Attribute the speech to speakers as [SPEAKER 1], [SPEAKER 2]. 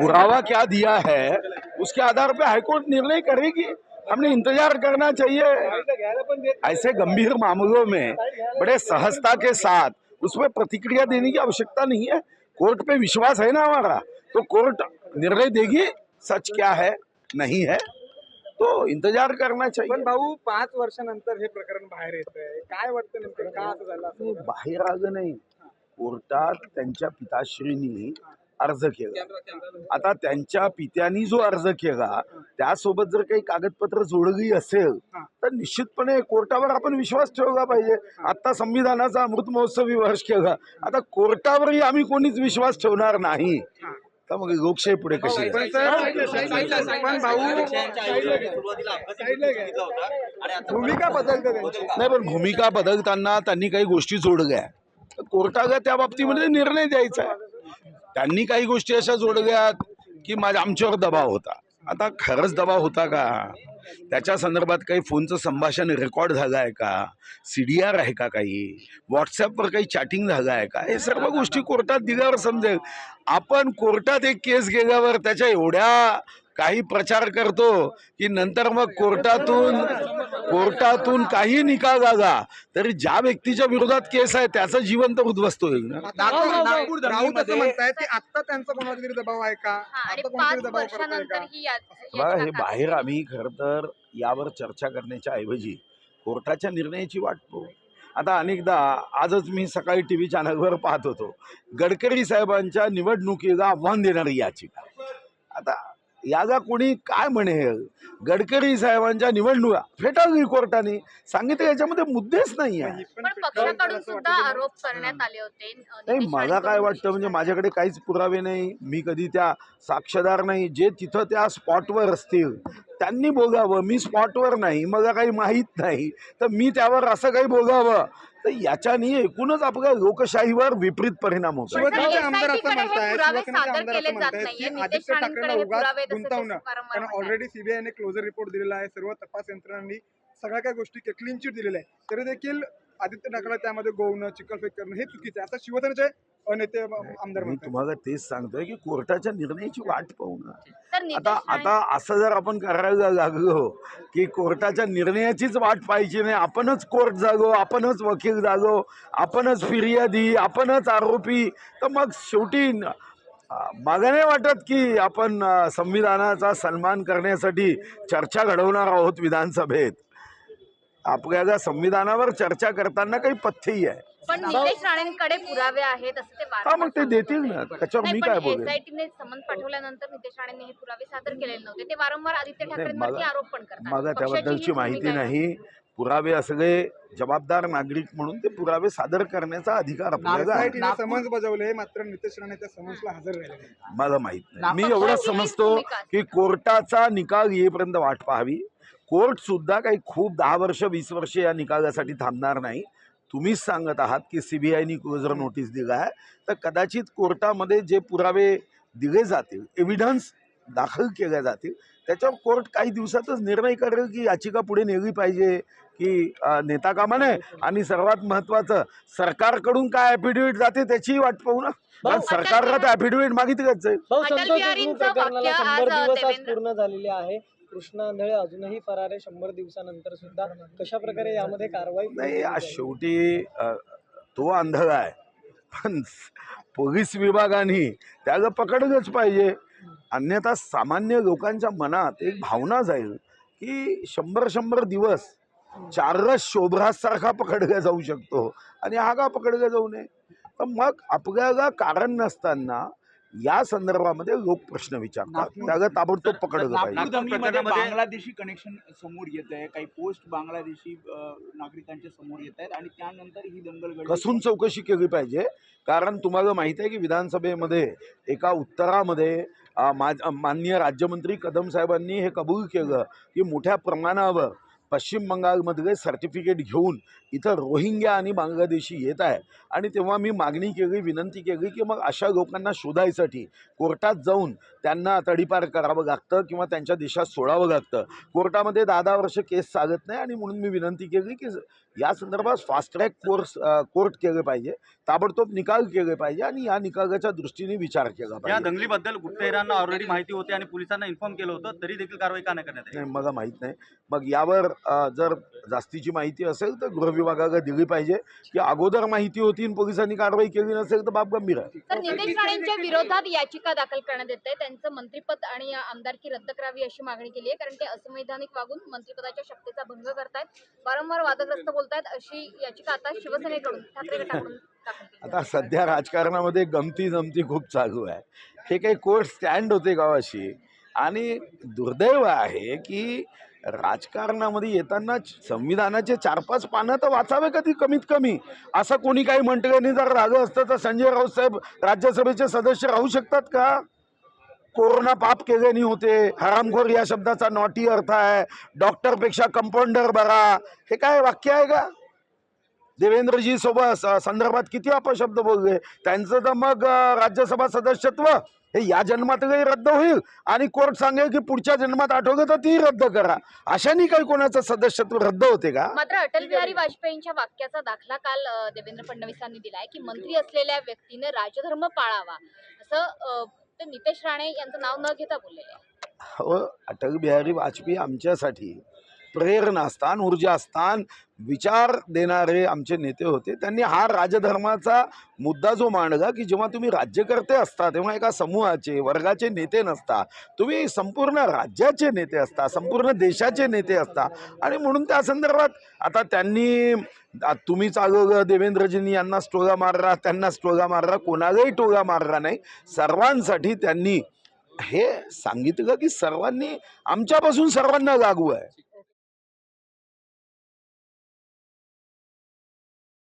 [SPEAKER 1] पुरावा क्या दिया है? उसके आधार पे हाईकोर्ट निर्णय करेगी। हमने इंतज़ार करना चाहिए। ऐसे गंभीर मामलों में बड़े सहजता के साथ उसमें प्रतिक्रिया देने की आवश्यकता नहीं है। कोर्ट पे विश्वास है ना हमारा? तो कोर्ट निर्णय देगी सच क्या है नहीं है तो इंतज़ार करना
[SPEAKER 2] पण
[SPEAKER 1] चाहिए
[SPEAKER 2] भाऊ पाच वर्षानंतर हे प्रकरण बाहेर येत आहे काय वाटतं नेमकं? का असं झालं
[SPEAKER 1] बाहेर आलं नाही. कोर्टात त्यांच्या पिताश्रीनी अर्ज केला आता त्यांच्या पित्यानी जो अर्ज केला त्यासोबत जर काही कागदपत्र जोडली असेल तर निश्चितपणे कोर्टावर आपण विश्वास ठेवला पाहिजे आता संविधानाचा अमृत महोत्सवी वर्ष केला आता कोर्टावरही आम्ही कोणीच विश्वास ठेवणार नाही तर मग लोकशाही पुढे कशी
[SPEAKER 2] भूमिका बदलते त्यांची
[SPEAKER 1] नाही पण भूमिका बदलताना त्यांनी काही गोष्टी जोडल्या कोर्टाला त्या बाबतीमध्ये निर्णय द्यायचा आहे त्यांनी काही गोष्टी अशा जोडल्यात की माझ्या आमच्यावर दबाव होता. आता खरंच दबाव होता का? त्याच्या संदर्भात काही फोनचं संभाषण रेकॉर्ड झालं आहे का? सी डी आर आहे का काही? व्हॉट्सॲपवर काही चॅटिंग झालं आहे का? हे सर्व गोष्टी कोर्टात दिल्यावर समजेल. आपण कोर्टात एक केस गेल्यावर त्याच्या एवढ्या काही प्रचार करतो की नंतर मग कोर्टातून कोर्टातून काही निकाल आला तरी ज्या व्यक्तीच्या विरोधात केस आहे त्याचं जीवन तर उद्ध्वस्त होईल ना?
[SPEAKER 2] नागपूर राऊत असं म्हणतायत की आता त्यांचा कोणाचा तरी दबाव आहे का?
[SPEAKER 3] हा,
[SPEAKER 2] आता दबाव करतोय का?
[SPEAKER 3] ही
[SPEAKER 1] बघा हे? बाहेर आम्ही खरं तर यावर चर्चा करण्याच्या ऐवजी कोर्टाच्या निर्णयाची वाट पाहू. आता अनेकदा आजच मी सकाळी टी व्ही चॅनलवर पाहत होतो. गडकरी साहेबांच्या निवडणुकीला आव्हान देणारी याचिका. आता याला कोणी काय म्हणेल? गडकरी साहेबांच्या निवडणुका फेटाळली कोर्टाने. सांगितलं याच्यामध्ये मुद्देच नाही आहे. नाही मला काय वाटतं म्हणजे माझ्याकडे काहीच पुरावे नाही. मी कधी त्या साक्षीदार नाही. जे तिथं त्या स्पॉटवर असतील त्यांनी बोलावं. मी स्पॉटवर नाही. मला काही माहीत नाही. तर मी त्यावर असं काही बोलावं. तर याच्याने एकूणच आपल्या लोकशाहीवर विपरीत परिणाम होतो
[SPEAKER 2] शिवसेनेचे आमदार असं म्हणतायत
[SPEAKER 3] पुरावे
[SPEAKER 2] शिवसेनेचे
[SPEAKER 3] सादर
[SPEAKER 2] आमदार
[SPEAKER 3] केले
[SPEAKER 2] असं म्हणतायत. की
[SPEAKER 3] नितेश
[SPEAKER 2] आदित्य
[SPEAKER 3] हे
[SPEAKER 2] उगाच गुंतवणं कारण. ऑलरेडी सीबीआयने क्लोजर रिपोर्ट दिलेला आहे सर्व तपास यंत्रणांनी सगळ्या काही गोष्टी क्लीन चिट दिलेल्या आहे तरी देखील आदित्य ठाकरे त्यामध्ये गोवणं चिखलफेक करणं हे चुकीचं आहे. आता शिवसेनेचे नेते आमदार
[SPEAKER 1] मी
[SPEAKER 2] म्हणतात
[SPEAKER 1] तुम्हाला तेच सांगतोय की कोर्टाच्या निर्णयाची वाट पाहू ना
[SPEAKER 3] तर नितेश
[SPEAKER 1] आता आता असं जर आपण करायला लागलो की कोर्टाच्या निर्णयाचीच वाट पाहिजे नाही आपणच कोर्ट जागो आपणच वकील जागो आपणच फिर्यादी आपणच आरोपी तर मग शेवटी मला नाही वाटत की आपण संविधानाचा सन्मान करण्यासाठी चर्चा घडवणार आहोत विधानसभेत. आपल्याला संविधानावर चर्चा करताना काही पथ्यही आहे
[SPEAKER 3] पण नितेश राणेंकडे पुरावे आहेत असं ते
[SPEAKER 1] हा मग ते देतील ना. त्याच्यावर मी काय बोलेन
[SPEAKER 3] एसआयटीने समन पाठवल्यानंतर नितेश राणेंनी हे पुरावे सादर केलेले नव्हते ते वारंवार आदित्य ठाकरेंवरती आरोप पण करतात
[SPEAKER 1] मला
[SPEAKER 3] ही
[SPEAKER 1] त्याबद्दलची माहिती. नाही पुरावे असले जबाबदार नागरिक म्हणून ते पुरावे सादर करण्याचा अधिकार आपल्याला आहे.
[SPEAKER 2] समन्स बजावले मात्र नितेश राणे त्या समन्सला हजर राहिले नाही.
[SPEAKER 1] मला माहीत नाही मी एवढंच
[SPEAKER 3] ही
[SPEAKER 1] समजतो. की कोर्टाचा निकाल येईपर्यंत वाट पाहावी कोर्ट सुद्धा काही खूप दहा वर्ष वीस वर्ष या निकालासाठी थांबणार नाही. तुम्हीच सांगत आहात की सीबीआयनी जर नोटीस दिला आहे तर कदाचित कोर्टामध्ये जे पुरावे दिले जातील एव्हिडन्स दाखल केल्या जातील त्याच्यावर कोर्ट काही दिवसातच निर्णय करेल की याचिका पुढे नेली पाहिजे की नेता कामा नये. आणि सर्वात महत्त्वाचं सरकारकडून काय ॲफिडेव्हिट जाते त्याचीही वाट पाहू ना. कारण सरकारला तर ॲफिडेव्हिट मागितलंच आहे.
[SPEAKER 4] पूर्ण झालेले आहे. कृष्णा आंधळे अजूनही फरार आहे शंभर दिवसानंतर सुद्धा कशा प्रकारे यामध्ये कारवाई
[SPEAKER 1] नाही आज शेवटी तो आंधळा आहे. पण पोलीस विभागाने त्याला पकडलंच पाहिजे. अन्यथा सामान्य लोकांच्या मनात एक भावना जाईल की शंभर शंभर दिवस चाररस शोभराजसारखा पकडला जाऊ शकतो. आणि हा का पकडला जाऊ नये? तर मग आपल्याला कारण नसताना या संदर्भामध्ये लोक प्रश्न विचारतात. त्याला ताबडतोब पकडलं पाहिजे
[SPEAKER 5] नागपूर बांगलादेशी कनेक्शन समोर येत आहे. काही पोस्ट बांगलादेशी नागरिकांच्या समोर येत आहेत आणि त्यानंतर ही दंगल
[SPEAKER 1] कसून चौकशी केली पाहिजे. कारण तुम्हाला माहिती आहे की विधानसभेमध्ये एका उत्तरामध्ये माननीय राज्यमंत्री कदम साहेबांनी हे कबूल केलं की मोठ्या प्रमाणावर पश्चिम बंगालमध्ये सर्टिफिकेट घेऊन इथं रोहिंग्या आणि बांगलादेशी येत आहे आणि तेव्हा मी मागणी केली विनंती केली की मग अशा लोकांना शोधायसाठी कोर्टात जाऊन त्यांना तडीपार करावं लागतं किंवा त्यांच्या देशात सोडावं लागतं. कोर्टामध्ये दहा दहा वर्ष केस चालत नाही आणि म्हणून मी विनंती केली की या संदर्भात फास्ट ट्रॅक कोर्स कोर्ट केले पाहिजे ताबडतोब निकाल केले पाहिजे आणि या निकालाच्या दृष्टीने विचार केला
[SPEAKER 6] या
[SPEAKER 1] पाहिजे.
[SPEAKER 6] दंगलीबद्दल गुप्तहेरांना ऑलरेडी माहिती होती आणि पोलिसांना इन्फॉर्म केलं होतं तरी देखील कारवाई का नाही करण्यात
[SPEAKER 1] नाही मला माहीत नाही. मग यावर जर जास्तीची माहिती असेल तर गृह विभागाला दिली पाहिजे की अगोदर माहिती होती आणि पोलिसांनी कारवाई केली नसेल तर बाब गंभीर आहे.
[SPEAKER 3] तर नितेश राणेंच्या विरोधात याचिका दाखल करण्यात येत आहे. त्यांचं मंत्रिपद आणि आमदारकी रद्द करावी अशी मागणी केली आहे कारण ते असंवैधानिक वागून मंत्रिपदाच्या शक्तीचा भंग करतायत वारंवार वादग्रस्त बोलतायत अशी याचिका आता शिवसेनेकडून ठाकरे गटाकडून
[SPEAKER 1] आता सध्या राजकारणामध्ये गमती जमती खूप चालू आहे. हे काही कोर्ट स्टँड होते गावाशी. आणि दुर्दैव आहे की राजकारणामध्ये येताना संविधानाचे चार पाच पानं तर वाचावे कधी? कमीत कमी. असं कोणी काही म्हटल्याने जर राग असतं तर संजय राऊत साहेब राज्यसभेचे सदस्य राहू शकतात का? कोरोना पाप केले नाही होते. हरामखोर या शब्दाचा नॉटी अर्थ आहे. डॉक्टरपेक्षा कंपाऊंडर बरा. हे काय वाक्य आहे का? देवेंद्रजी सोबत संदर्भात किती अपशब्द बोलले? त्यांचं तर मग राज्यसभा सदस्यत्व हे या जन्मातही रद्द होईल? आणि कोर्ट सांगेल की पुढच्या जन्मात आठवलं तर ती रद्द करा. अशाने काही कोणाचं सदस्यत्व रद्द होते का?
[SPEAKER 3] मात्र अटल बिहारी वाजपेयींच्या वाक्याचा दाखला काल देवेंद्र फडणवीसांनी दिलाय की मंत्री असलेल्या व्यक्तीने राजधर्म पाळावा. असं ते नितेश राणे यांचं नाव न घेता बोललेले आहे.
[SPEAKER 1] हो अटल बिहारी वाजपेयी आमच्यासाठी प्रेरणा स्थान ऊर्जास्थान विचार देणारे आमचे नेते होते. त्यांनी हा राजधर्माचा मुद्दा जो मांडला की जेव्हा तुम्ही राज्यकर्ते असता तेव्हा एका समूहाचे वर्गाचे नेते नसता. तुम्ही संपूर्ण राज्याचे नेते असता संपूर्ण देशाचे नेते असता. आणि म्हणून त्या संदर्भात आता त्यांनी तुम्ही चालवलं देवेंद्रजींनी यांना टोगा मारला त्यांना टोगा मारला कोणालाही टोगा मारला नाही. सर्वांसाठी त्यांनी हे सांगितलं की सर्वांनी आमच्यापासून सर्वांना लागू आहे.